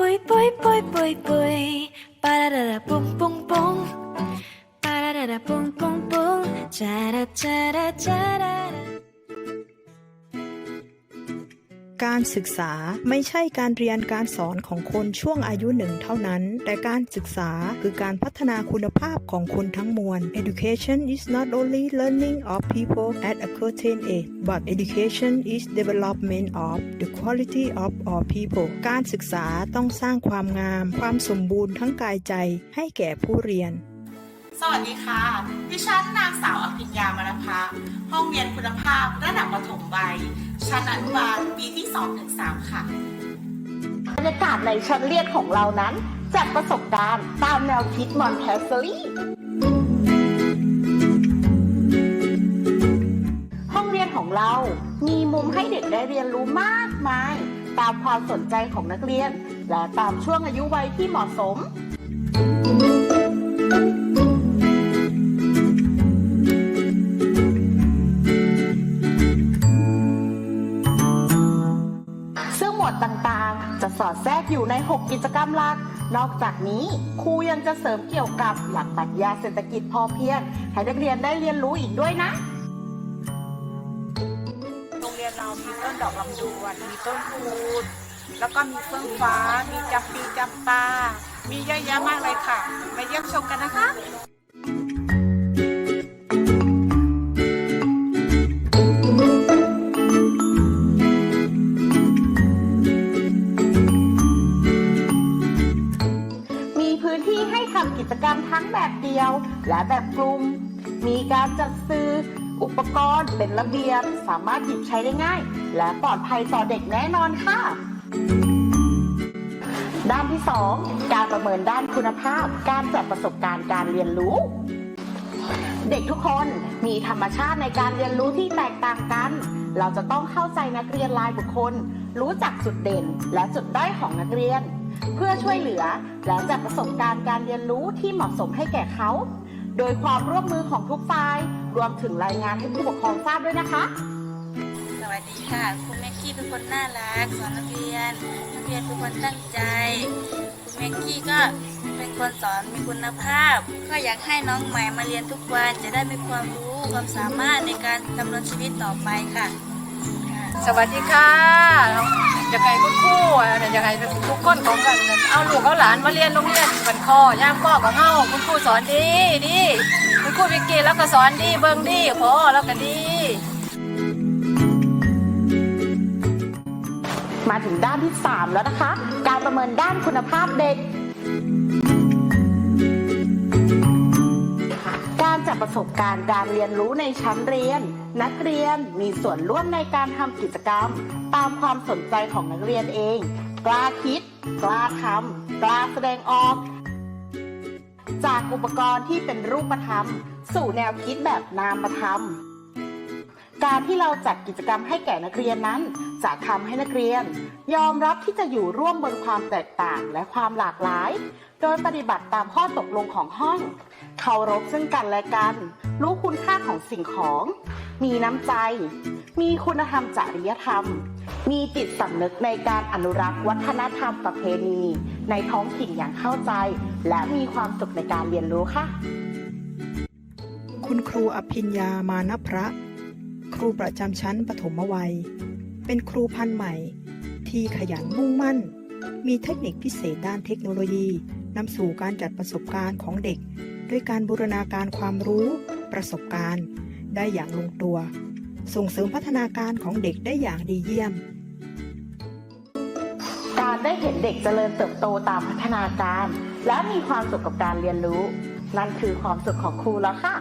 Boy, boy, boy, boy, boy. Pararara, boom, boom, boom. Pararara, boom, boom, boom. Chara, chara, chara. การศึกษาไม่ใช่การเรียนการสอนของคนช่วงอายุหนึ่งเท่านั้น แต่การศึกษาคือการพัฒนาคุณภาพของคนทั้งมวล Education is not only learning of people at a certain age but education is development of the quality of all people การศึกษาต้องสร้างความงาม ความสมบูรณ์ทั้งกายใจให้แก่ผู้เรียน สวัสดีค่ะ ดิฉันนางสาวอภิญญามรภาห้องเรียนคุณภาพระดับประถมวัยชั้นอนุบาลปีที่2ถึง3ค่ะ บรรยากาศในชั้นเรียนของเรานั้นจัดประสบการณ์ตามแนวคิดมอนเทสซอรี่ห้องเรียนของเรามีมุมให้เด็กได้เรียนรู้มากมาย ตามความสนใจของนักเรียน และตามช่วงอายุวัยที่เหมาะสมซึ่ อยู่ใน 6 กิจกรรมหลัก นอกจากนี้ครูยังจะเสริมเกี่ยวกับหลักปรัชญาเศรษฐกิจพอเพียง ให้นักเรียนได้เรียนรู้อีกด้วยนะโรงเรียนเรามีต้นดอกลำดวนมีต้นพูดแล้วก็มีเฟื่องฟ้า มีจำปีจำปา มีเยอะแยะมากเลยค่ะ มาเยี่ยมชมกันนะคะ ให้ทำกิจกรรมทั้งแบบเดียว และแบบกลุ่ม มีการจัดซื้อ อุปกรณ์เป็นระเบียบ สามารถหยิบใช้ได้ง่าย และปลอดภัยต่อเด็กแน่นอนค่ะ ด้านที่ 2 การประเมินด้านคุณภาพ การจัดประสบการณ์การเรียนรู้เด็กทุกคนมีธรรมชาติในการเรียนรู้ที่แตกต่างกัน เราจะต้องเข้าใจนักเรียนรายบุคคล รู้จักจุดเด่นและจุดด้อยของนักเรียน เพื่อช่วยเหลือและจัดประสบการณ์การเรียนรู้ที่เหมาะสมให้แก่เขา โดยความร่วมมือของทุกฝ่ายรวมถึงรายงานให้ผู้ปกครองทราบด้วยนะคะ สวัสดีค่ะ คุณแม็กกี้เป็นคนน่ารักสอนนักเรียน นักเรียนเป็นคนตั้งใจ คุณแม็กกี้ก็เป็นคนสอนมีคุณภาพ ก็อยากให้น้องใหม่มาเรียนทุกวันจะได้มีความรู้ความสามารถในการดำเนินชีวิตต่อไปค่ะค่ะสวัสดีค่ะ อยากให้คุณครูอะอยากให้ทุกคนของกัน เอาลูกเอาหลานมาเรียนโรงเรียนบันคอย่ามก้อของเฮาคุณครูสอนดีดีคุณครูวิกกี้แล้วก็สอนดีเบิ่งดีพอแล้วก็ดีมาถึงด้านที่ 3 แล้วนะคะ การประเมินด้านคุณภาพเด็ก การจัดประสบการณ์การเรียนรู้ในชั้นเรียน นักเรียนมีส่วนร่วมในการทำกิจกรรม ตามความสนใจของนักเรียนเอง กล้าคิด กล้าทำกล้าแสดงออก จากอุปกรณ์ที่เป็นรูปธรรม สู่แนวคิดแบบนามธรรม การที่เราจัดกิจกรรมให้แก่นักเรียนนั้น จะทำให้นักเรียน ยอมรับที่จะอยู่ร่วมบนความแตกต่างและความหลากหลาย โดยปฏิบัติตามข้อตกลงของห้อง เคารพซึ่งกันและกัน รู้คุณค่าของสิ่งของ มีน้ำใจ มีคุณธรรมจริยธรรม มีจิตสำนึกในการอนุรักษ์วัฒนธรรมประเพณี ในท้องถิ่นอย่างเข้าใจ และมีความสุขในการเรียนรู้ค่ะ คุณครูอภิญญามานพระ ครูประจำชั้นปฐมวัย เป็นครูพันใหม่ ที่ขยันมุ่งมั่น มีเทคนิคพิเศษด้านเทคโนโลยีนำสู่การจัดประสบการณ์ของเด็ก ด้วยการบูรณาการความรู้ ประสบการณ์ ได้อย่างลงตัว ส่งเสริมพัฒนาการของเด็กได้อย่างดีเยี่ยม การได้เห็นเด็กเจริญเติบโตตามพัฒนาการ และมีความสุขกับการเรียนรู้ นั่นคือความสุขของครูแล้วค่ะ